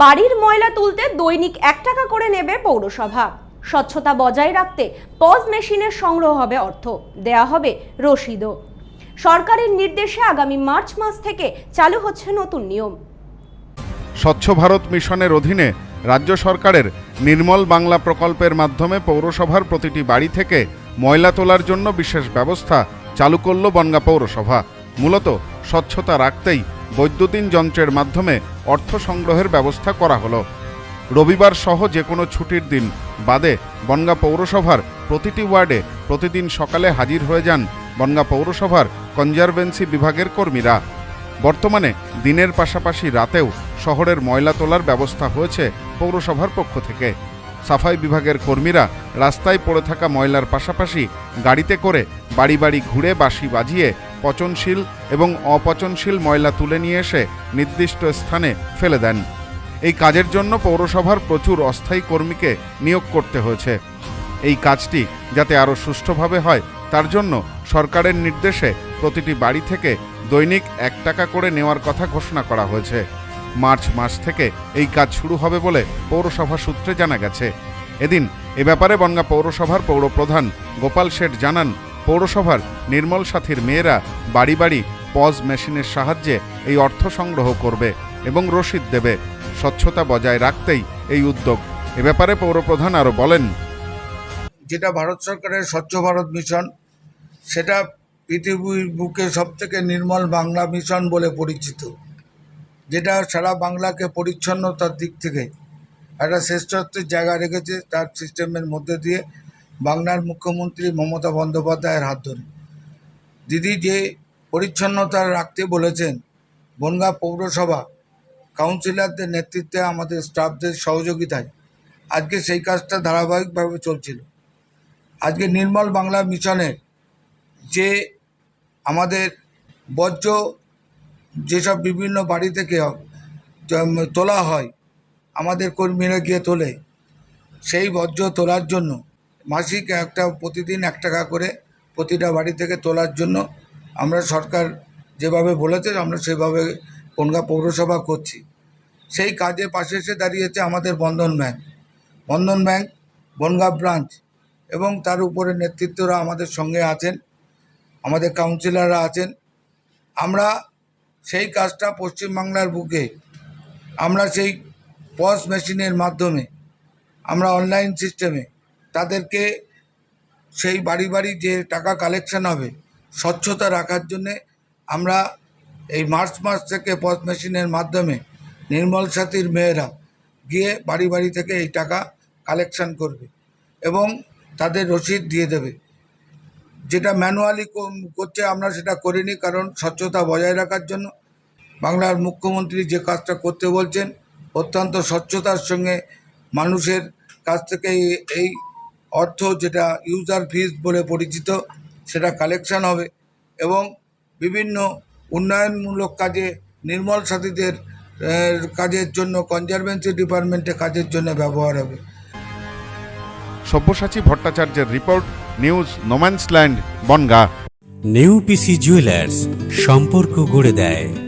বাড়ির ময়লা তুলতে দৈনিক এক টাকা করে নেবে পৌরসভা। স্বচ্ছতা বজায় রাখতে পজ মেশিনের সংগ্রহ হবে অর্থ, দেয়া হবে রসিদও। সরকারের নির্দেশে আগামী মার্চ মাস থেকে চালু হচ্ছে নতুন নিয়ম। স্বচ্ছ ভারত মিশনের অধীনে রাজ্য সরকারের নির্মল বাংলা প্রকল্পের মাধ্যমে পৌরসভার প্রতিটি বাড়ি থেকে ময়লা তোলার জন্য বিশেষ ব্যবস্থা চালু করল বনগা পৌরসভা। মূলত স্বচ্ছতা রাখতেই বৈদ্যুতিন যন্ত্রের মাধ্যমে অর্থ সংগ্রহের ব্যবস্থা করা হলো। রবিবার সহ যে কোনো ছুটির দিন বাদে বনগা পৌরসভার প্রতিটি ওয়ার্ডে প্রতিদিন সকালে হাজির হয়ে যান বনগা পৌরসভার কনজারভেন্সি বিভাগের কর্মীরা। বর্তমানে দিনের পাশাপাশি রাতেও শহরের ময়লা তোলার ব্যবস্থা হয়েছে পৌরসভার পক্ষ থেকে। সাফাই বিভাগের কর্মীরা রাস্তায় পড়ে থাকা ময়লার পাশাপাশি গাড়িতে করে বাড়ি বাড়ি ঘুরে বাঁশি বাজিয়ে পচনশীল এবং অপচনশীল ময়লা তুলে নিয়ে এসে নির্দিষ্ট স্থানে ফেলে দেন। এই কাজের জন্য পৌরসভার প্রচুর অস্থায়ী কর্মীকে নিয়োগ করতে হয়েছে। এই কাজটি যাতে আরও সুষ্ঠুভাবে হয়, তার জন্য সরকারের নির্দেশে প্রতিটি বাড়ি থেকে দৈনিক এক টাকা করে নেওয়ার কথা ঘোষণা করা হয়েছে। মার্চ মাস থেকে এই কাজ শুরু হবে বলে পৌরসভা সূত্রে জানা গেছে। এদিন এ ব্যাপারে বনগা পৌরসভার পৌরপ্রধান গোপাল শেঠ জানান পৌরসভার নির্মল সাথীর মেয়েরা বাড়ি বাড়ি পজ মেশিনের সাহায্যে এই অর্থ সংগ্রহ করবে এবং রসিদ দেবে। স্বচ্ছতা বজায় রাখতেই এই উদ্যোগ। এ ব্যাপারে পৌরপ্রধান আরও বলেন, যেটা ভারত সরকারের স্বচ্ছ ভারত মিশন, সেটা পৃথিবীর বুকে সবথেকে নির্মল বাংলা মিশন বলে পরিচিত, যেটা সারা বাংলাকে পরিচ্ছন্নতার দিক থেকে একটা শ্রেষ্ঠত্বের জায়গা রেখেছে, তার সিস্টেমের মধ্যে দিয়ে বাংলার মুখ্যমন্ত্রী মমতা বন্দ্যোপাধ্যায়ের হাত ধরে। দিদি যে পরিচ্ছন্নতা রাখতে বলেছেন, বনগা পৌরসভা কাউন্সিলরদের নেতৃত্বে আমাদের স্টাফদের সহযোগিতায় আজকে সেই কাজটা ধারাবাহিকভাবে চলছিল। আজকে নির্মল বাংলা মিশনের যে আমাদের বর্জ্য যেসব বিভিন্ন বাড়ি থেকে তোলা হয়, আমাদের কর্মীরা গিয়ে তোলে, সেই বর্জ্য তোলার জন্য মাসিক একটা প্রতিদিন এক টাকা করে প্রতিটা বাড়ি থেকে তোলার জন্য আমরা সরকার যেভাবে বলেছে, আমরা সেভাবে বনগা পৌরসভা করছি। সেই কাজে পাশে এসে দাঁড়িয়েছে আমাদের Bandhan bank. Bandhan bank, Bongaon branch এবং তার উপরে নেতৃত্বরা আমাদের সঙ্গে আছেন, আমাদের কাউন্সিলররা আছেন। আমরা সেই কাজটা পশ্চিমবাংলার বুকে, আমরা সেই পস মেশিনের মাধ্যমে, আমরা অনলাইন সিস্টেমে তাদেরকে সেই বাড়ি বাড়ি যে টাকা কালেকশন হবে, স্বচ্ছতা রাখার জন্যে আমরা এই মার্চ মাস থেকে পথ মেশিনের মাধ্যমে নির্মল সাথীর মেয়েরা গিয়ে বাড়ি বাড়ি থেকে এই টাকা কালেকশন করবে এবং তাদের রসিদ দিয়ে দেবে। যেটা ম্যানুয়ালি করছে আমরা সেটা করিনি কারণ স্বচ্ছতা বজায় রাখার জন্য। বাংলার মুখ্যমন্ত্রী যে কাজটা করতে বলছেন, অত্যন্ত স্বচ্ছতার সঙ্গে মানুষের কাছ থেকে এই- অর্থ যেটা ইউজার ফিস বলে পরিচিত সেটা কালেকশন হবে এবং বিভিন্ন উন্নয়নমূলক কাজে নির্মল সাথীদের কাজের জন্য কনজারভেন্সি ডিপার্টমেন্টে কাজের জন্য ব্যবহার হবে। সব্যসাচী ভট্টাচার্যের report news no man's land Bongaon. New PC jewellers সম্পর্ক গড়ে দেয়।